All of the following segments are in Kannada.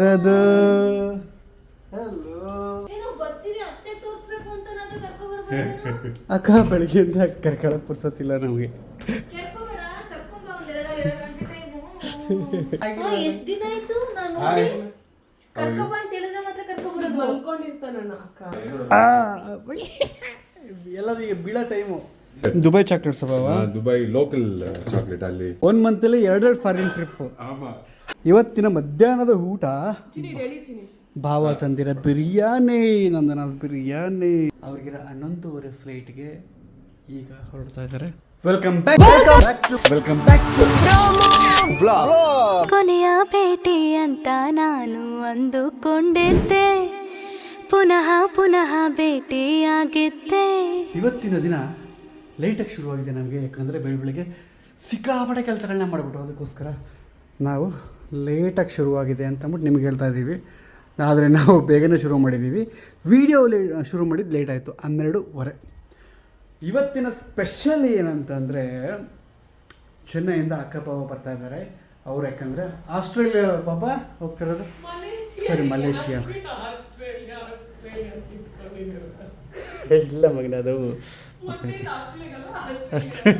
ಯಾರದು ಕರ್ಕೊಬರ್ಬೋದು ಅಕ್ಕ ಬೆಳಗ್ಗೆಯಿಂದ ಕರ್ಕೊಳಕ್ ಪುರ್ಸತ್ತಿಲ್ಲ ನಮಗೆ. ಎಷ್ಟು ದಿನ ಆಯ್ತು? ನಾನು ಕರ್ಕೊಬ ಅಂತ ಹೇಳಿದ್ರೆ ಮಾತ್ರ ಕರ್ಕೊಬರೋದು ಮಲ್ಕೊಂಡಿರ್ತಾನಣ್ಣ ಅಕ್ಕ. ಎಲ್ಲದು ಈಗ ಬೀಳೋ ಟೈಮು ದುಬೈ ಚಾಕ್ಲೇಟ್ಸ್ ಅವ ದುಬೈ ಲೋಕಲ್ ಚಾಕ್ಲೇಟ್ ಅಲ್ಲಿ. ಒನ್ ಮಂತಲ್ಲಿ ಎರಡೆರಡು ಫಾರಿನ್ ಟ್ರಿಪ್ ಆಮಾ. ಇವತ್ತಿನ ಮಧ್ಯಾಹ್ನದ ಊಟ? ಭಾವ ತಂದಿರ ಬಿರಿಯಾನಿ ನಂದನಾಸ್ ಬಿರಿಯಾನಿ. ಅವ್ರಿಗಿರ ಹನ್ನೊಂದೂವರೆ ಫ್ಲೈಟ್ಗೆ ಈಗ ಹೊರಡ್ತಾ ಇದ್ದಾರೆ. ವೆಲ್ಕಮ್ ಬ್ಯಾಕ್ ವೆಲ್ಕಮ್ ಬ್ಯಾಕ್ ಕೊನೆಯ ಭೇಟಿ ಅಂತ ನಾನು ಅಂದುಕೊಂಡಿದ್ದೆ. ಪುನಃ ಪುನಃ ಭೇಟಿಯಾಗಿದ್ದೆ. ಇವತ್ತಿನ ದಿನ ಲೇಟಾಗಿ ಶುರುವಾಗಿದೆ ನಮಗೆ ಯಾಕಂದರೆ ಬೆಳ ಬೆಳಿಗ್ಗೆ ಸಿಕ್ಕಾಪಟ್ಟೆ ಕೆಲಸಗಳನ್ನ ಮಾಡಿಬಿಟ್ಟು ಅದಕ್ಕೋಸ್ಕರ ನಾವು ಲೇಟಾಗಿ ಶುರುವಾಗಿದೆ ಅಂತ ಅಂದ್ಬಿಟ್ಟು ನಿಮ್ಗೆ ಹೇಳ್ತಾ ಇದ್ದೀವಿ. ಆದರೆ ನಾವು ಬೇಗನೆ ಶುರು ಮಾಡಿದ್ದೀವಿ. ವಿಡಿಯೋ ಲೇ, ಶುರು ಮಾಡಿದ್ದು ಲೇಟ್ ಆಯಿತು ಹನ್ನೆರಡುವರೆ ಇವತ್ತಿನ ಸ್ಪೆಷಲ್ ಏನಂತಂದರೆ ಚೆನ್ನೈಯಿಂದ ಅಕ್ಕ ಪಾಪ ಬರ್ತಾ ಇದ್ದಾರೆ. ಅವ್ರು ಯಾಕಂದರೆ ಆಸ್ಟ್ರೇಲಿಯಾ ಪಾಪ ಹೋಗ್ತಿರೋದು. ಸರಿ ಮಲೇಷಿಯಾ. ಇಲ್ಲ ಮಗನ, ಅದು ಅಷ್ಟೇ.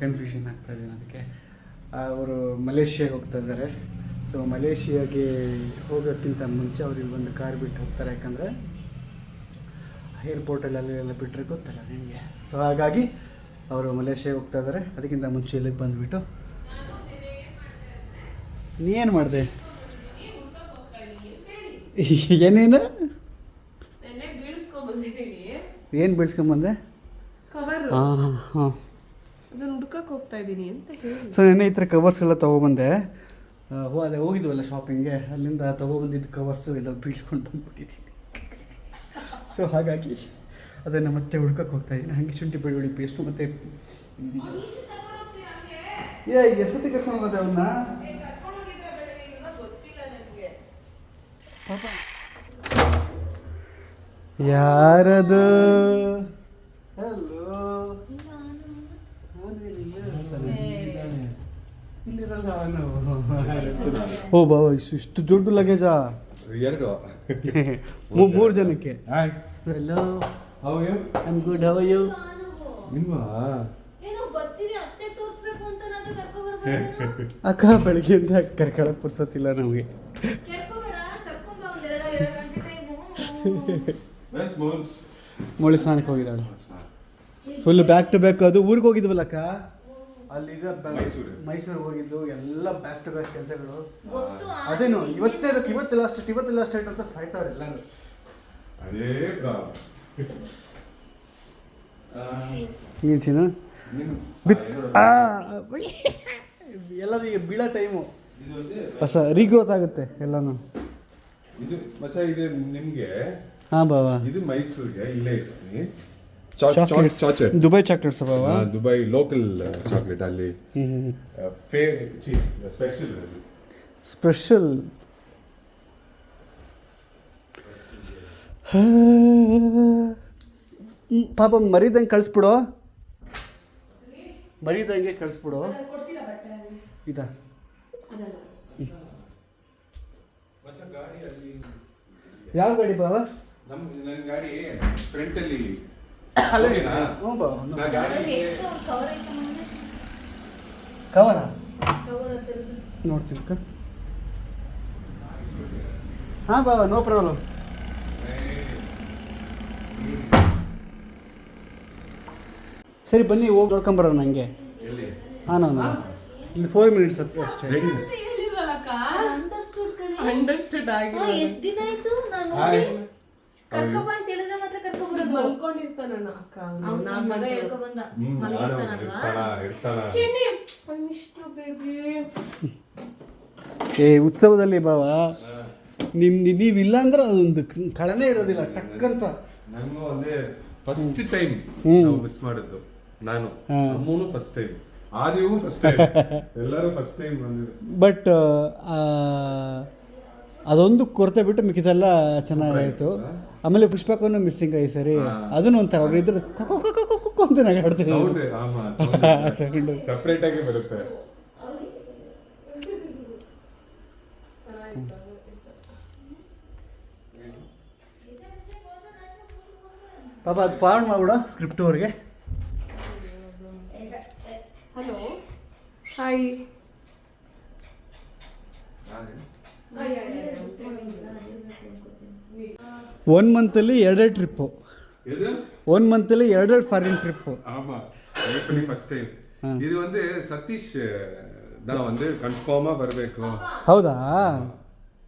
ಕನ್ಫ್ಯೂಷನ್ ಆಗ್ತಾ ಇದೆ ಅದಕ್ಕೆ. ಅವರು ಮಲೇಷಿಯಾಗೆ ಹೋಗ್ತಾ ಇದ್ದಾರೆ ಸೊ ಮಲೇಷಿಯಾಗೆ ಹೋಗೋಕ್ಕಿಂತ ಮುಂಚೆ ಅವ್ರು ಇಲ್ಲಿ ಒಂದು ಕಾರ್ ಬಿಟ್ಟು ಹೋಗ್ತಾರೆ. ಯಾಕಂದರೆ ಏರ್ಪೋರ್ಟಲ್ಲಿ ಅಲ್ಲಿ ಎಲ್ಲ ಬಿಟ್ಟರೆ ಗೊತ್ತಲ್ಲ ನಿಮಗೆ. ಸೊ ಹಾಗಾಗಿ ಅವರು ಮಲೇಷಿಯಾಗೆ ಹೋಗ್ತಾ ಇದ್ದಾರೆ ಅದಕ್ಕಿಂತ ಮುಂಚೆ ಇಲ್ಲಿಗೆ ಬಂದುಬಿಟ್ಟು. ನೀ ಏನು ಮಾಡಿದೆ? ಏನೇನು? ಏನು ಬೀಳ್ಸ್ಕೊಂಬಂದೆ ಹಾಂ ಹಾಂ ಹಾಂ. ಅದನ್ನ ಹುಡ್ಕಕ್ಕೆ ಹೋಗ್ತಾ ಇದೀನಿ ಅಂತ ಹೇಳಿ. ಸೊ ನೆನ್ನೆ ಈ ಥರ ಕವರ್ಸ್ ಎಲ್ಲ ತೊಗೊಬಂದೆ. ಹೋ ಅದೇ ಹೋಗಿದ್ವಲ್ಲ ಶಾಪಿಂಗ್ಗೆ ಅಲ್ಲಿಂದ ತೊಗೊಬಂದಿದ್ದು ಕವರ್ಸು ಎಲ್ಲ ಬೀಳ್ಸ್ಕೊಂಡು ಬಂದ್ಬಿಟ್ಟಿದ್ದೀನಿ. ಸೊ ಹಾಗಾಗಿ ಅದನ್ನು ಮತ್ತೆ ಹುಡ್ಕಕ್ಕೆ ಹೋಗ್ತಾ ಇದ್ದೀನಿ ಹಾಗೆ ಶುಂಠಿ ಬೆಳ್ಳುಳ್ಳಿ ಪೇಸ್ಟು ಮತ್ತು ಏ ಎಸತಿ ಕರ್ಕೊಂಡು ಹೋಗೋದೆ ಅವನ್ನ ಗೊತ್ತಿಲ್ಲ ನನಗೆ. ಪಾಪ. ಯಾರದು? ಹಲೋ ಇಲ್ಲಿರಲ್ಲ ಅವನು ಓ ಬಾ ಇಷ್ಟು ಇಷ್ಟು ದೊಡ್ಡ ಲಗೇಜಾ ಎರಡು. ಮೂರು ಜನಕ್ಕೆ? Hello how you I'm good how you ನಿಮ್ಮ ಅಕ್ಕ ಬೆಳಗ್ಗೆಯಿಂದ ಕರ್ಕೊಳಕ್ ಪುರ್ಸತ್ತಿಲ್ಲ ನಮಗೆ? ಮೊಳಿ ಸ್ನಾನಕ್ಕೆ ಹೋಗಿದ್ದಾಳೆ. ಫುಲ್ ಬ್ಯಾಕ್ ಟು ಬ್ಯಾಕ್ ಅದು ಊರಿಗೆ ಹೋಗಿದ್ವಲ್ಲ ಅಕ್ಕ? ಅಲ್ಲಿಗ ಮೈಸೂರು. ಮೈಸೂರಿಗೆ ಹೋಗಿದ್ದು ಎಲ್ಲ ಬ್ಯಾಕ್ ಟು ಬ್ಯಾಕ್ ಕೆಲಸಗಳು ಅದೇನು ಇವತ್ತೇ ಬೇಕು ಇವತ್ತು ಲಾಸ್ಟ್ ಇವತ್ತು ಲಾಸ್ಟ್ ಐಟ್ ಅಂತ ಸಾಯ್ತಾರೆ ಎಲ್ಲರೂ. ಅದೇ ಪ್ರಾಬ್ಲಮ್ ಏನು ಚಿನ್ನ ಎಲ್ಲದು ಈಗ ಬೀಳೋ ಟೈಮು ಇದು ಒಂದೇ ಹೊಸ ರೀಗ್ರೋತ್ ಆಗುತ್ತೆ ಎಲ್ಲಾನು. ಇದು ಮಚ್ಚ ಇದು ನಿಮಗೆ? ಹಾಂ ಬಾಬಾ. ಇದು ಮೈಸೂರಿಗೆ ಇಲ್ಲೇ ಇರ್ತೀನಿ. ಚಾಕ್ಲೇಟ್ ದುಬೈ ಚಾಕ್ಲೇಟ್ಸ್ ಅವ ದುಬೈ ಲೋಕಲ್ ಚಾಕ್ಲೇಟ್ ಅಲ್ಲಿ. ಹ್ಞೂ ಹ್ಞೂ ಫೇ ಸ್ಪೆಷಲ್ ಸ್ಪೆಷಲ್ ಪಾಪ ಮರಿದಂಗೆ ಕಳಿಸ್ಬಿಡು. ಮರಿದಂಗೆ ಕಳಿಸ್ಬಿಡು. ಇದ. ಯಾವ ಗಾಡಿ ಬಾಬಾ ನಮ್ಮ ನನ್ನ ಗಾಡಿ ಫ್ರಂಟ್ ಕವರ್ ನೋಡ್ತೀನಿ ಅಕ್ಕ. ಹಾಂ ಬಾಬಾ ನೋ ಪ್ರಾಬ್ಲಮ್ ಸರಿ ಬನ್ನಿ ಹೋಗಿ ನೋಡ್ಕೊಂಬರೋಣ ನನಗೆ ಎಲ್ಲಿ? ಹಾಂ ನಾನು ಇಲ್ಲಿ ಫೋರ್ ಮಿನಿಟ್ಸ್ ಹತ್ತು ಅಷ್ಟೇ. ಎಷ್ಟು ದಿನ ಆಯ್ತು? ನಾನು ಮಲ್ಕೊಂಡಿರ್ತಾನಣ್ಣ ಅಕ್ಕ ಅವ್ನು. ಅವ್ನು ನನ್ನ ಮಗ ಹೇಳ್ಕೊಬಂದ. ಹ್ಮ್ ನಾನು ಮಲಗಿರ್ತಾನಲ್ವಾ ಇರ್ತಾನ ಇರ್ತಾನ ಚಿನ್ನಿ ಐ ಮಿಸ್ ಬೇಬಿ ಏ ಉತ್ಸವದಲ್ಲಿ ಬಾವ ನಿಮ್ ನೀವಿಲ್ಲ ಅಂದ್ರೆ ಅದೊಂದು ಕ- ಕಳನೇ ಇರೋದಿಲ್ಲ ಟಕ್ಕಂತ ನಂಗೂ ಒಂದೇ ಫಸ್ಟ್ ಟೈಮ್. ನಾವು ಮಿಸ್ ಮಾಡಿದ್ದು ನಾನು. ಅಮ್ಮನು ಫಸ್ಟ್ ಟೈಮ್ ಆದಿಯೂ ಫಸ್ಟ್ ಟೈಮ್ ಎಲ್ಲರೂ ಫಸ್ಟ್ ಟೈಮ್ ಬಂದಿದ್ರು ಬಟ್ ಅದೊಂದು ಕೊರತೆ ಬಿಟ್ಟು ಮಿಕ್ಕಿದೆಲ್ಲ ಚೆನ್ನಾಗಾಯ್ತು. ಆಮೇಲೆ ಪುಷ್ಪಕನು ಮಿಸ್ಸಿಂಗ್ ಆಗಿ ಸರಿ. ಅದನ್ನು ಒಂಥರ ಅವ್ರು ಇದ್ರೆ ಕುಕ್ಕು ಕೊಕ್ಕೊ ಕೊಕ್ಕೊ ಕೊಕ್ಕೊ ಅಂತ ನಗಾಡ್ತಿದ್ರು ಸೌಂಡ್ ಆಮಾ ಸೌಂಡ್ ಸಪ್ರೇಟ್ ಆಗಿ ಬರುತ್ತೆ. ಪಾಪ ಅದು ಫಾರ್ಮ್ ಮಾಡ್ಬಿಡ ಸ್ಕ್ರಿಪ್ಟ್ ಅವ್ರಿಗೆ. ಹಲೋ ಹಾಯ್ ಒನ್ ಮಂತಲ್ಲಿ ಎರಡೆರಡು ಟ್ರಿಪ್ಪು இது ಒನ್ ಮಂತಲ್ಲಿ ಎರಡೆರಡು ಫಾರಿನ್ ಟ್ರಿಪ್ಪು ஆமா எப்படி ஃபர்ஸ்ட் டைம் இது வந்து சதீஷ் தான் வந்து கன்ஃபார்மா ಬರಬೇಕು ಹೌದಾ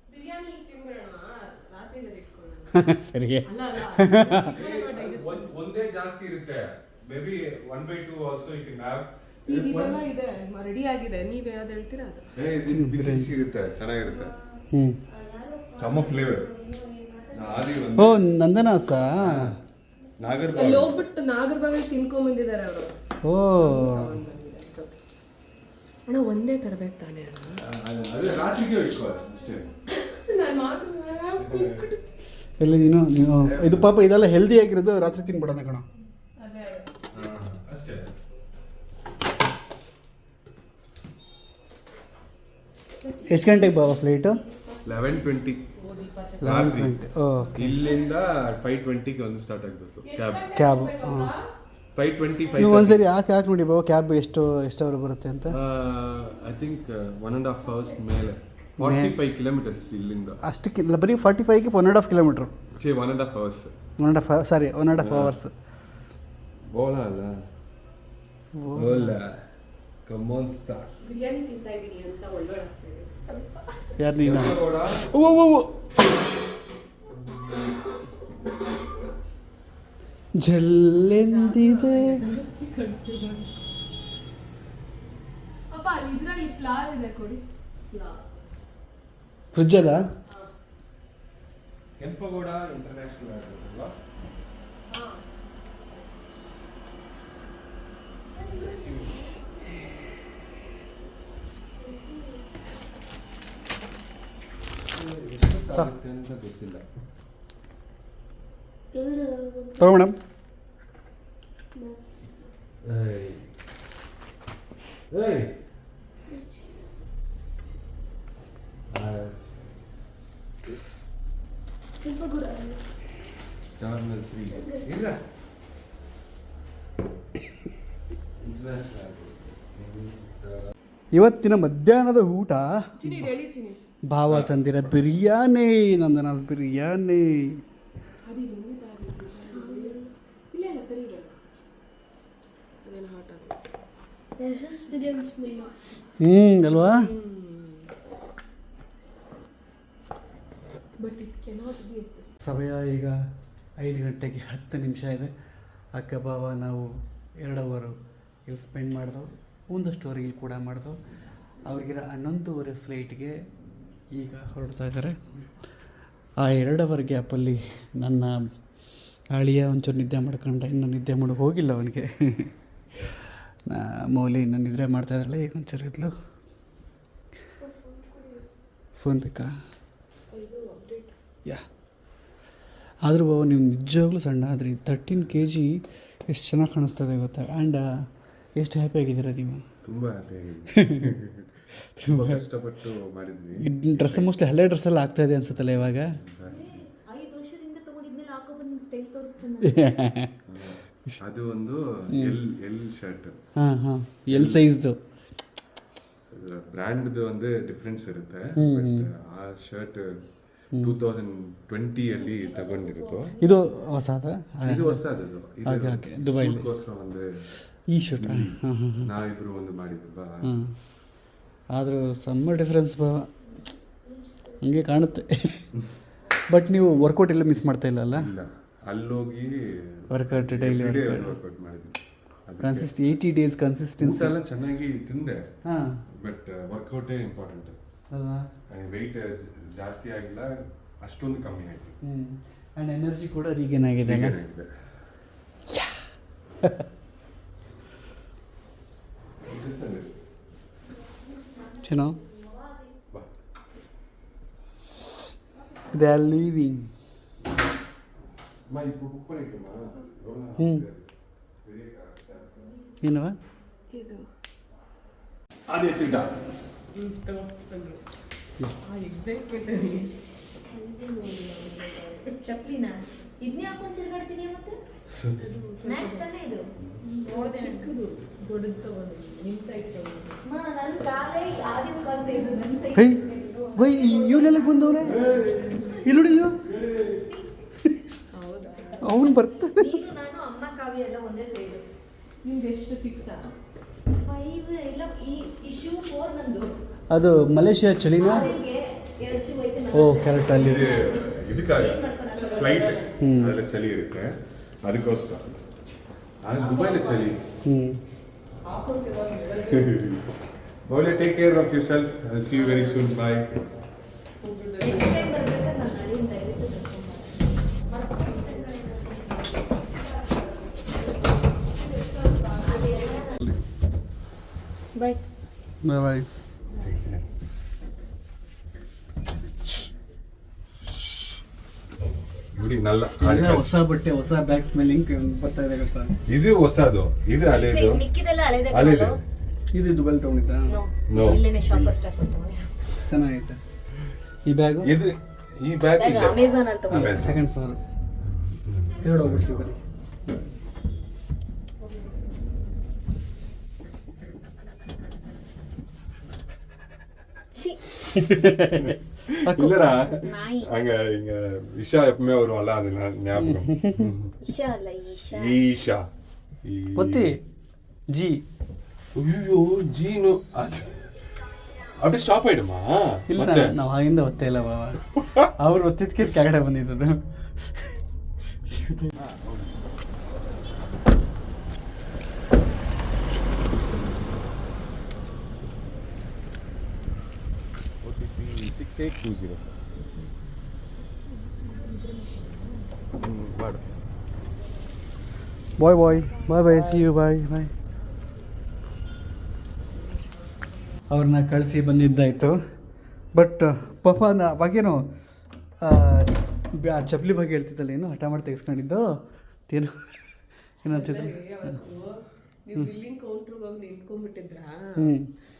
ಬಿರಿಯಾನಿ ತಿನ್ಬಿಡೋಣ ರಾತ್ರಿ ಇಟ್ಕೊಳ್ಳೋಣ ಸರಿ ಅಲ್ಲ ಅಲ್ಲ ಒಂದೇ ಜಾಸ್ತಿ ಇರುತ್ತೆ maybe one by two also you can have ಈಗ ಇದೆಲ್ಲ ಇದೆ ರೆಡಿ ಆಗಿದೆ ನೀವ್ ಯಾವ್ದು ಹೇಳ್ತೀರಾ ಅದು ಬಿಸಿ ಬಿಸಿ ಇರುತ್ತೆ ಚೆನ್ನಾಗಿರುತ್ತೆ ಹ್ಞೂ ಸಮ್ಮ ಫ್ಲೇವರ್ ಆದಿ ಓ ನಂದನಾ ನಂದನಾಸ ಅಲ್ಲಿ ಹೋಗ್ಬಿಟ್ಟು ನಾಗರಬಾವಿ ತಿನ್ಕೊಂಡ್ ಬಂದಿದ್ದಾರೆ ಅವರು. ಓ. ಅಣ್ಣ ಒಂದೇ ತರಬೇಕು ತಾನೇ ಅಣ್ಣ? ಅದು ರಾತ್ರಿಗೆ ಇಟ್ಕೋ ಅಷ್ಟೇ. ನಾನು ಮಾತು ಎಲ್ಲಿ ನೀನು ನೀನು ಇದು ಪಾಪ ಇದೆಲ್ಲ ಹೆಲ್ದಿ ಆಗಿರೋದು ರಾತ್ರಿ ತಿನ್ಬಿಡೋಣ ಕಣ ಅದೇ ಅಷ್ಟೇ. ಎಷ್ಟು ಗಂಟೆಗೆ ಬಾವ ಫ್ಲೈಟು ಲೆವೆನ್ ಟ್ವೆಂಟಿ ರಾತ್ರಿ ಓಕೆ ಇಲ್ಲಿಂದ ಫೈವ್ ಟ್ವೆಂಟಿಗೆ ಒಂದು ಸ್ಟಾರ್ಟ್ ಆಗಬೇಕು. ಕ್ಯಾಬ್ ಕ್ಯಾಬ್ ಫೈವ್ ಟ್ವೆಂಟಿ ನೀವು ಫೈವ್ ಒಂದ್ಸರಿ ಯಾಕೆ ಯಾಕೆ ನೋಡಿ ಬಾಬಾ ಕ್ಯಾಬ್ ಎಷ್ಟು ಎಷ್ಟು ಅವರ್ ಬರುತ್ತೆ ಅಂತ? I think one and half hours ಮೇಲೆ. ಫಾರ್ಟಿ ಫೈವ್ ಕಿಲೋಮೀಟರ್ಸ್ ಇಲ್ಲಿಂದ. ಅಷ್ಟಕ್ಕೆ ಇಲ್ಲ ಬರೀ forty ಫೈವ್ಗೆ one and half kilometre say one and half hours one and half sorry one and half hours ಬೋಳ ಅಲ್ಲ. ಬೋಲ ಕಮೋನ್ ಸ್ಟಾರ್ಸ್ ಬಿರಿಯಾನಿ ತಿಂತಾ ಇದ್ದೀನಿ ಅಂತ ಒಳ್ಳೊಳ್ಳೆ ಆಗ್ತಿದೆ ಸ್ವಲ್ಪ. ಯಾರು ನೀನು? ಓ ಓ ಓ. ಜಲ್ಲೆಂದಿದೆ ಫ್ಲವರ್ಸ್ ಫ್ರಿಜ್ಜಲ್ಲ ಕೆಂಪಗೌಡ ಇಂಟರ್ನ್ಯಾಷನಲ್ ಏರ್ಪೋರ್ಟ್ ಅಲ್ವಾ ಎಷ್ಟೊತ್ತಾಗುತ್ತೆ ಅಂತ ಗೊತ್ತಿಲ್ಲ. ತಗೋ ಮೇಡಮ್. ಏಯ್ ಏಯ್. ತ್ರೀ ಇಲ್ಲ. ಇವತ್ತಿನ ಮಧ್ಯಾಹ್ನದ ಊಟ ಚಿನಿ ಹೇಳಿ ಚಿನಿ. ಭಾವ ತಂದಿರ ಬಿರಿಯಾನಿ ನಂದನಾಸ್ ಬಿರಿಯಾನಿ. ಹ್ಞೂ ಅಲ್ವಾ? ಬಟ್ ಇಟ್ ಕೆನಾಟ್ ಬಿ ಸಮಯ ಈಗ ಐದು ಗಂಟೆಗೆ ಹತ್ತು ನಿಮಿಷ ಇದೆ. ಅಕ್ಕ ಭಾವ ನಾವು ಎರಡು ಅವರು ಇಲ್ಲಿ ಸ್ಪೆಂಡ್ ಮಾಡಿದವು ಒಂದಷ್ಟು ಅವರಿಗೆ ಇಲ್ಲಿ ಕೂಡ ಮಾಡಿದವು ಅವ್ರಿಗಿರೋ ಹನ್ನೊಂದುವರೆ ಫ್ಲೈಟ್ಗೆ ಈಗ ಹೊರಡ್ತಾ ಇದ್ದಾರೆ. ಆ ಎರಡು ಅವರ್ ಗ್ಯಾಪಲ್ಲಿ ನನ್ನ ಅಳಿಯ ಒಂಚೂರು ನಿದ್ದೆ ಮಾಡ್ಕೊಂಡ ಇನ್ನು ನಿದ್ದೆ ಮಾಡೋಕೆ ಹೋಗಿಲ್ಲ ಅವನಿಗೆ. ಮೌಲಿ ಇನ್ನು ನಿದ್ರೆ ಮಾಡ್ತಾ ಇದ್ದಾಳೆ, ಈಗ ಒಂಚೂರು ಇದ್ಲು. ಫೋನ್ ಬೇಕಾ? ಯಾ. ಆದರೂ ಬಾಬು, ನೀವು ನಿಜವಾಗ್ಲೂ ಸಣ್ಣ ಆದ್ರಿ. ತರ್ಟೀನ್ ಕೆ ಜಿ ಎಷ್ಟು ಚೆನ್ನಾಗಿ ಕಾಣಿಸ್ತದೆ ಗೊತ್ತಾ? ಆ್ಯಂಡ್ ಎಷ್ಟು ಹ್ಯಾಪಿ ಆಗಿದ್ದೀರಾ ನೀವು? ತುಂಬ ಹ್ಯಾಪಿ ತುಂಬ ಕಷ್ಟಪಟ್ಟು ಮಾಡಿದ್ವಿ. ಈ ಡ್ರೆಸ್ ಮೋಸ್ಟ್ಲಿ ಹಳೆ ಡ್ರೆಸ್ಸೆಲ್ಲ ಆಗ್ತಾ ಇದೆ ಅನ್ಸುತ್ತಲ್ಲ ಇವಾಗ? ಐದು ವರ್ಷದಿಂದ ತಗೊಂಡಿದ್ಮೇಲೆ ಹಾಕೋ ಬಂದು ಸ್ಟೈಲ್ ತೋರಿಸ್ತಾನೆ ಅದು ಒಂದು ಎಲ್ ಎಲ್ ಶರ್ಟ್ ಹಾಂ ಹಾಂ. ಎಲ್ ಸೈಜ್ದು ಬ್ರ್ಯಾಂಡ್ದು ಒಂದು ಡಿಫ್ರೆನ್ಸ್ ಇರುತ್ತೆ But ಆ ಶರ್ಟ್ ಟೂ ತೌಸಂಡ್ ಟ್ವೆಂಟಿಯಲ್ಲಿ ತಗೊಂಡಿರೋದು. ಇದು ಹೊಸದ? ಇದು ಹೊಸದು ಹಾಗೆ, ದುಬೈಲಿ. ಒಂದು ಈ ಶೂಟ್ ನಾವಿಬ್ರು ಒಂದು ಮಾಡಿದ್ವಾ ಆದರೂ ಸಮ್ಮ ಡಿಫ್ರೆನ್ಸ್ ಬಾ. ಹಂಗೆ ಕಾಣುತ್ತೆ. ಬಟ್ ನೀವು ವರ್ಕೌಟ್ ಎಲ್ಲ ಮಿಸ್ ಮಾಡ್ತಾ ಇಲ್ಲ. ಅಲ್ಲ ಅಲ್ಲೋಗಿ ವರ್ಕೌಟ್ ಡೈಲಿ ವರ್ಕೌಟ್ ಮಾಡಿದ್ವಿ ಕನ್ಸಿಸ್ಟ್ ಏಯ್ಟಿ ಡೇಸ್ ಕನ್ಸಿಸ್ಟೆನ್ಸಿ ಎಲ್ಲ ಚೆನ್ನಾಗಿ ತಿಂದೆ. ಹಾಂ. ಬಟ್ ವರ್ಕೌಟೇ ಇಂಪಾರ್ಟೆಂಟ್ ಅಲ್ವಾ? ವೆಯ್ಟ್ ಜಾಸ್ತಿ ಆಗಿಲ್ಲ ಅಷ್ಟೊಂದು ಕಮ್ಮಿ ಆಯಿತು. ಹ್ಞೂ ಆ್ಯಂಡ್ ಎನರ್ಜಿ ಕೂಡ ರೀಗೇನ್ ಆಗಿದೆ You know? They are leaving. Hmm. You know what? i didn't hmm, Yeah. Ah, exactly. ಇದನ್ನೇ ಹಾಕೊಂಡು ತಿರ್ಗಾಡ್ತೀನಿ ಮತ್ತೆ? ಸ್ನ್ಯಾಕ್ಸ್ ತಾನೇ ಇದು? ನೋಡ್ದೆ ಚಿಕ್ಕದು ದೊಡ್ಡದು ತಗೊಂಡಿದ್ದೀನಿ ನಿಮ್ಮ ಸೈಜ್ ತಗೊಂಡಿದ್ದೀನಿ ಅಮ್ಮ, ನನ್ ಕಾಲೇ ಆದಿನ ಕಾಲ್ ಸೈಜು ನನ್ನ ಹೈ ಸೈಜ್ ವೈ ಇವನೆಲ್ಲ ಬಂದವನೇ ಇಲ್ಲಿ ನೋಡಿ ಇವ ಹೌದಾ? ಅವನು ಬರ್ತಾನೆ ನೀನು ನಾನು ಅಮ್ಮ ಕಾವ್ಯ ಎಲ್ಲ ಒಂದೇ ಸೈಜು ನಿಮ್ಗೆ ಎಷ್ಟು ಸಿಕ್ಸಾ ಫೈವ್ ಇಲ್ಲ ಈ ಈ ಶೂ ಫೋರ್ ನಂದು. ಅದು ಮಲೇಷಿಯಾ ಚಳಿನಾ? ಓ ಕರೆಕ್ಟ್ ಅಲ್ಲಿ ಇದಕ್ಕಾಗ. Change ಮಾಡ್ಕೊಳಲ್ಲ. ಫ್ಲೈಟ್ ಹ್ಮ್. ಅದೆಲ್ಲ ಚಳಿ ಇರುತ್ತೆ ಅದಕ್ಕೋಸ್ಕರ ಆದ್ರೆ ದುಬೈಲಿ ಚಳಿ ಹ್ಞೂ Moulya take care of yourself see you very soon bye next time ಬರ್ಬೇಕಾದ್ರೆ ನಾನು ಅಳಿನ ದಯವಿಟ್ಟು ಬಾಯ್ ಬಾಯ್ ಬಾಯ್ ನೋಡಿ ನಲ್ಲ ಹೊಸ ಬಟ್ಟೆ ಹೊಸ ಬ್ಯಾಗ್ ಸ್ಮೆಲ್ಲಿಂಗ್ ಬರ್ತಾ ಇದೆ ಗೊತ್ತಾ? ಇದು ಹೊಸದು. ಇದು ಹಳೇದು. ಮಿಕ್ಕಿದೆಲ್ಲ ಹಳೇದೆ ಹಳೇದು. ಇದು ದುಬೈಲ್ ತಗೊಂಡಿದ್ದ? ನೋ ಚೆನ್ನಾಗಿತ್ತು ಇಲ್ಲೇನೆ ಶಾಪ್ ಅಷ್ಟೇ ತಗೊಂಡೆ ಚೆನ್ನಾಗೈತೆ. ಈ ಬ್ಯಾಗ್ ಇದು ಈ ಬ್ಯಾಗ್ ಇದೆ. ಅಮೆಝಾನ್ ಅಲ್ಲಿ ತಗೊಂಡೆ ಸೆಕೆಂಡ್ ಫ್ಲೋರ್ ಕೆರಡು ಹೋಗ್ಬಿಡ್ತೀವಿ ಬರೀ ಛೀ. இல்லடா நாய். அங்க இங்க இஷா எப்பவுமே வருவான்ல அது ஞா- ஞாபகம் ம். ಈಶಾ ಅಲ್ಲ ಈಶಾ ஈஷா ಒತ್ತಿ ಜಿ ஐயோ ஜீனு அது அப்படியே ಸ್ಟಾಪ್ ಆಯ್ಡಮ್ಮ ಇಲ್ಲ ಮತ್ತೆ ನಾವು ಆಗಿಂದ ಒತ್ತೇ ಇಲ್ಲ ಬಾವ ಅವ್ರು ಒತ್ತಿದ್ಕೆ ಕೆಳಗಡೆ ಬಂದಿದ್ದದು ಸಿಕ್ಸ್ ಏಟ್ ಟೂ ಜೀರೋ ಮಾಡು bye bye bye bye see you bye bye ಅವ್ರನ್ನ ಕಳಿಸಿ ಬಂದಿದ್ದಾಯಿತು ಬಟ್ ಪಾಪ ನಾ ಅವಾಗೇನು ಆ, ಚಪ್ಪಲಿ ಬಗ್ಗೆ ಹೇಳ್ತಿದ್ದಲ್ಲ ಏನು ಹಠ ಮಾಡಿ ತೆಗೆಸ್ಕೊಂಡಿದ್ದು ಏನು ಏನಂತಿದ್ರು ನೀವು ಬಿಲ್ಲಿಂಗ್ ಕೌಂಟ್ರಿಗೆ ಹೋಗಿ ನಿಂತ್ಕೊಂಡ್ಬಿಟ್ಟಿದ್ರಾ?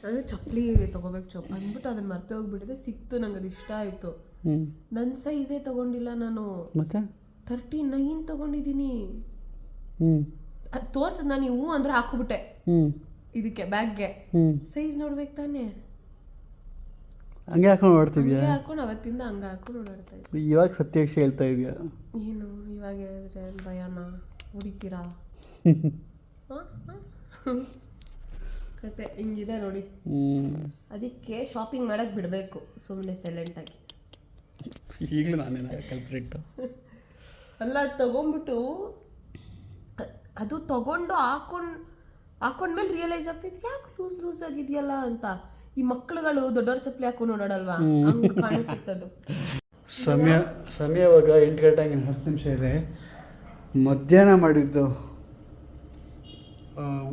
ನಾನು ಚಪ್ಪಲಿ ತಗೋಬೇಕು ಚಪ್ಪಲಿ ಅಂದ್ಬಿಟ್ಟು ಅದನ್ನ ಮರ್ತೆ ಹೋಗ್ಬಿಟ್ಟಿದೆ ಸಿಕ್ತು ನಂಗೆ ಅದು ಇಷ್ಟ ಆಯ್ತು. ನನ್ ನನ್ನ ಸೈಜೇ ತಗೊಂಡಿಲ್ಲ ನಾನು. ಮತ್ತೆ? ತರ್ಟಿ ನೈನ್ ತಗೊಂಡಿದ್ದೀನಿ. ತೋರ್ಸ ಅದು ತೋರ್ಸದ್ ನಾನು ಹೂ ಅಂದ್ರೆ ಹಾಕ್ಬಿಟ್ಟೆ. ಇದಕ್ಕೆ ಬ್ಯಾಗ್ಗೆ. ಸೈಜ್ ನೋಡ್ಬೇಕು ತಾನೇ. ಹಂಗೆ ಹಾಕೊಂಡು ಓಡ್ತಿದ್ಯಾ ಹಂಗೆ ಹಾಕೊಂಡು ಅವತ್ತಿಂದ ಹಂಗೆ ಹಾಕೊಂಡು ಓಡಾಡ್ತಾ ಇದ್ದೆ. ಇವಾಗ ಸತ್ಯಾಕ್ಷ ಹೇಳ್ತಾ ಇದೆಯಾ? ಏನು ಇವಾಗ ಹೇಳಿದ್ರೆ ಭಯನ? ಹುಡುಕಿರಾ ಕತೆ ಹಿಂಗಿದೆ ನೋಡಿ. ಅದಕ್ಕೆ ಶಾಪಿಂಗ್ ಮಾಡಕ್ಕೆ ಬಿಡಬೇಕು ಸುಮ್ಮನೆ ಸೈಲೆಂಟಾಗಿ ಈಗಲೂ ನಾನೇನ ಕಲ್ಪ್ರಿಟ್ ಅಲ್ಲ ತಗೊಂಡ್ಬಿಟ್ಟು ಅದು ತಗೊಂಡು ಹಾಕೊಂಡು ಹಾಕೊಂಡ್ಮೇಲೆ ರಿಯಲೈಸ್ ಆಗ್ತಿದ್ ಯಾಕೆ ಲೂಸ್ ಲೂಸ್ ಆಗಿದೆಯಲ್ಲ ಅಂತ. ಈ ಮಕ್ಕಳುಗಳು ದೊಡ್ಡವ್ರ ಚಪ್ಪಲಿ ಹಾಕೊಂಡು ನೋಡೋಣಲ್ವಾ ಕಾಣಿಸುತ್ತದು ಸಮಯ ಸಮಯ ಅವಾಗ ಎಂಟು ಗಂಟೆ ಹತ್ತು ನಿಮಿಷ ಇದೆ. ಮಧ್ಯಾಹ್ನ ಮಾಡಿದ್ದು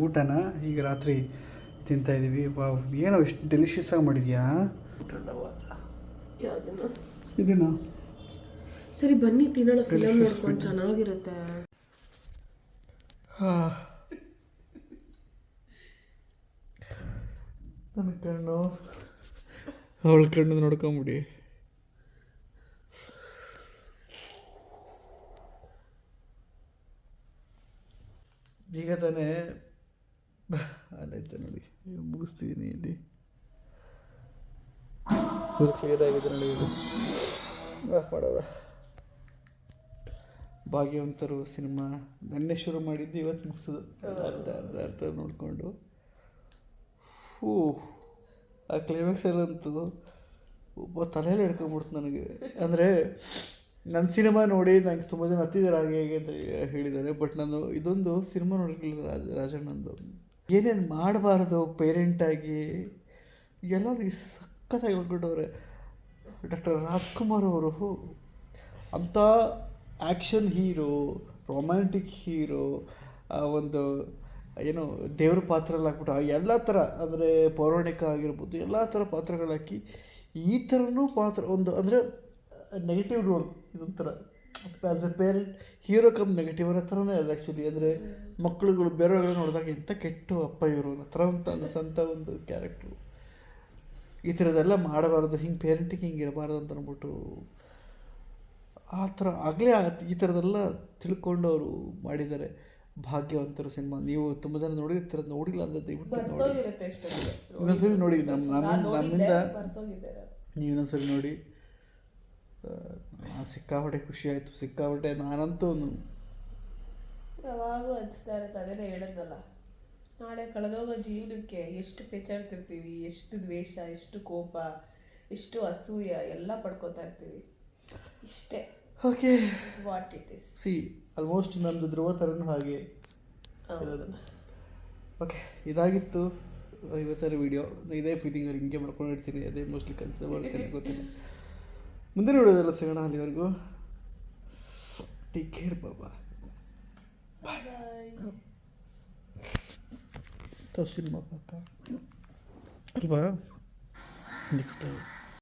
ಊಟನ ಈಗ ರಾತ್ರಿ ತಿಂತಾ ಇದ್ದೀವಿ ವಾವ್ ಏನೋ ಎಷ್ಟು ಡೆಲಿಷಿಯಸ್ ಆಗಿ ಮಾಡಿದ್ಯಾ? ಇದನ್ನ? ಇದನ್ನು ಸರಿ ಬನ್ನಿ ತಿನ್ನೋಣ. ಫಿಲಮ್ ನೋಡ್ಕೊಂಡು ಚೆನ್ನಾಗಿರುತ್ತೆ. ನನ್ನ ಕಣ್ಣು ಅವಳ ಕಣ್ಣು ನೋಡ್ಕೊಂಬಿಡಿ. ಈಗ ತಾನೇ ಅಲ್ಲೈತೆ ನೋಡಿ ಮುಗಿಸ್ತಿದ್ದೀನಿ ಇಲ್ಲಿ. ಫುಲ್ ಆಗಿದೆ ನೋಡಿ ಇದು. ಮಾಡೋದ ಭಾಗ್ಯವಂತರು ಸಿನಿಮಾ ನೆನ್ನೆ ಶುರು ಮಾಡಿದ್ದು ಇವತ್ತು ಮುಗಿಸೋದು. ಅರ್ಧ ಅರ್ಧ ಅರ್ಧ ನೋಡಿಕೊಂಡು. ಹೂ ಆ ಕ್ಲೈಮ್ಯಾಕ್ಸಲ್ಲಂತೂ ಒಬ್ಬ ತಲೆಯಲ್ಲಿ ಹಿಡ್ಕೊಂಬಿಡ್ತು ನನಗೆ. ಅಂದರೆ ನನ್ನ ಸಿನಿಮಾ ನೋಡಿ ನಂಗೆ ತುಂಬ ಜನ ಹತ್ತಿದ್ದಾರೆ ಹಾಗೆ ಹೇಗೆ ಅಂತ ಹೇಳಿದ್ದಾರೆ ಬಟ್ ನಾನು ಇದೊಂದು ಸಿನಿಮಾ ನೋಡಲಿಲ್ಲ ರಾಜ ರಾಜಣ್ಣಂದು ಏನೇನು ಮಾಡಬಾರ್ದು ಪೇರೆಂಟಾಗಿ ಎಲ್ಲರಿಗೆ ನನಗೆ ಸಖತ್ತಾಗಿ ಹೇಳ್ಕೊಟ್ಟವ್ರೆ. ಡಾಕ್ಟರ್ ರಾಜ್ಕುಮಾರ್ ಅವರು. ಅಂಥ ಆ್ಯಕ್ಷನ್ ಹೀರೋ ರೊಮ್ಯಾಂಟಿಕ್ ಹೀರೋ ಒಂದು ಏನು ದೇವ್ರ ಪಾತ್ರಲ್ಲಿ ಹಾಕ್ಬಿಟ್ಟು ಎಲ್ಲ ಥರ, ಅಂದರೆ ಪೌರಾಣಿಕ ಆಗಿರ್ಬೋದು, ಎಲ್ಲ ಥರ ಪಾತ್ರಗಳಾಕಿ ಈ ಥರನೂ ಪಾತ್ರ ಒಂದು, ಅಂದರೆ ನೆಗೆಟಿವ್ ರೋಲ್ ಇದೊಂಥರ as a parent hero cum negative ಅನ್ನೋ ಥರನೇ ಅದು ಆ್ಯಕ್ಚುಲಿ ಅಂದರೆ ಮಕ್ಕಳುಗಳು ಬೇರೆಯವ್ರನ್ನ ನೋಡಿದಾಗ ಇಂಥ ಕೆಟ್ಟು ಅಪ್ಪ ಇವರು ಅನ್ನೋ ಥರ ಅಂತ ಅನಿಸಂಥ ಒಂದು ಕ್ಯಾರೆಕ್ಟ್ರು ಈ ಥರದ್ದೆಲ್ಲ ಮಾಡಬಾರ್ದು ಹಿಂಗೆ ಪೇರೆಂಟಿಗೆ ಹಿಂಗೆ ಇರಬಾರ್ದು ಅಂತ ಅಂದ್ಬಿಟ್ಟು ಆ ಥರ ಆಗಲೇ ಈ ಥರದ್ದೆಲ್ಲ ತಿಳ್ಕೊಂಡು ಅವರು ಮಾಡಿದ್ದಾರೆ. ಭಾಗ್ಯವಂತರ ಸಿನಿಮಾ. ನೀವು ತುಂಬ ಜನ ನೋಡಿರ್ತೀರ ನೋಡಿಲ್ಲ ಅಂತ ದಯವಿಟ್ಟು ನೋಡಿ. ಇನ್ನೊಂದ್ಸರಿ ನೋಡಿ ನಮ್ಮ ನಮ್ಮ ನಮ್ಮಿಂದ ನೀವು ಇನ್ನೊಂದ್ಸರಿ ನೋಡಿ. ಸಿಕ್ಕಾಪಟ್ಟೆ ಖುಷಿ ಆಯಿತು ಸಿಕ್ಕಾಪಟ್ಟೆ ನಾನಂತೂ ಯಾವಾಗೂ ಅನಿಸ್ತಾ ಇರುತ್ತೆ ಅದೇನೇ ಹೇಳಿದ್ನಲ್ಲ. ನಾಳೆ ಕಳೆದೋಗೋ ಜೀವನಕ್ಕೆ ಎಷ್ಟು ಪೇಚಾಡ್ತಿರ್ತೀವಿ ಎಷ್ಟು ದ್ವೇಷ ಎಷ್ಟು ಕೋಪ ಎಷ್ಟು ಅಸೂಯ ಎಲ್ಲ ಪಡ್ಕೋತಾ ಇರ್ತೀವಿ. ಇಷ್ಟೇ. Okay what it is see almost ನಮ್ಮದು ಧ್ರುವ ಥರನೂ ಹಾಗೆ ಓಕೆ ಇದಾಗಿತ್ತು ಇವತ್ತರ ವಿಡಿಯೋ ಇದೇ ಫೀಲಿಂಗಲ್ಲಿ ಹಿಂಗೆ ಮಾಡ್ಕೊಂಡಿರ್ತೀನಿ ಅದೇ ಮೋಸ್ಟ್ಲಿ ಕನ್ಸಿಡರ್ ಮಾಡ್ತೀನಿ ಗೊತ್ತಿಲ್ಲ. ಮುಂದಿನ ವಿಡಿಯೋದಲ್ಲಿ ಸಿಗೋಣ ಅಲ್ಲಿವರೆಗೂ. ಟೇಕ್ ಕೇರ್ ಬಾಬಾ ಸಿನಿಮಾ ಪಾಪ ಅಲ್ವಾ? ನೆಕ್ಸ್ಟ್